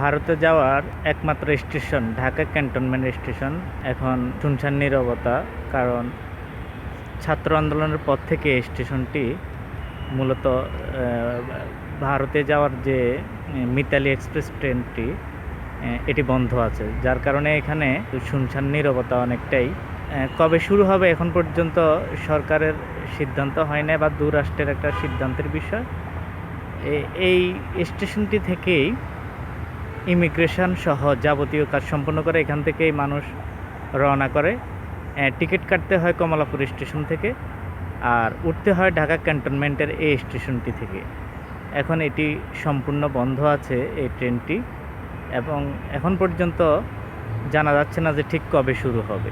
ভারতে যাওয়ার একমাত্র স্টেশন, ঢাকা ক্যান্টনমেন্ট স্টেশন, এখন শুনশান নীরবতা, কারণ ছাত্র আন্দোলনের পর থেকে এই স্টেশনটি মূলত ভারতে যাওয়ার যে মিতালি এক্সপ্রেস ট্রেনটি এটি বন্ধ আছে। যার কারণে এখানে শুনশান নীরবতা অনেকটাই কবে শুরু হবে এখন পর্যন্ত সরকারের সিদ্ধান্ত হয় না বা দু রাষ্ট্রের একটা সিদ্ধান্তের বিষয়। এই স্টেশনটি থেকেই ইমিগ্রেশন সহ যাবতীয় কাজ সম্পন্ন করে এখান থেকেই মানুষ রওনা করে। টিকিট কাটতে হয় কমলাপুর স্টেশন থেকে আর উঠতে হয় ঢাকা ক্যান্টনমেন্টের এই স্টেশনটি থেকে। এখন এটি সম্পূর্ণ বন্ধ আছে এই ট্রেনটি এবং এখন পর্যন্ত জানা যাচ্ছে না যে ঠিক কবে শুরু হবে।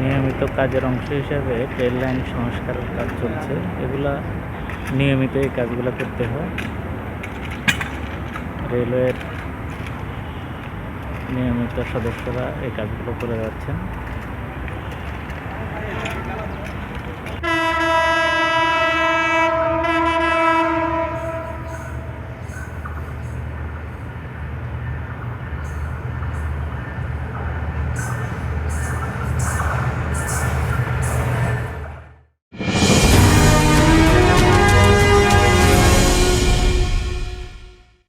নিয়মিত কাজের অংশ হিসাবে ট্রেন লাইন সংস্কারের কাজ চলছে। এগুলা নিয়মিত এই কাজগুলো করতে হয়। রেলওয়ের নিয়মিত সদস্যরা এই কাজগুলো করে যাচ্ছেন।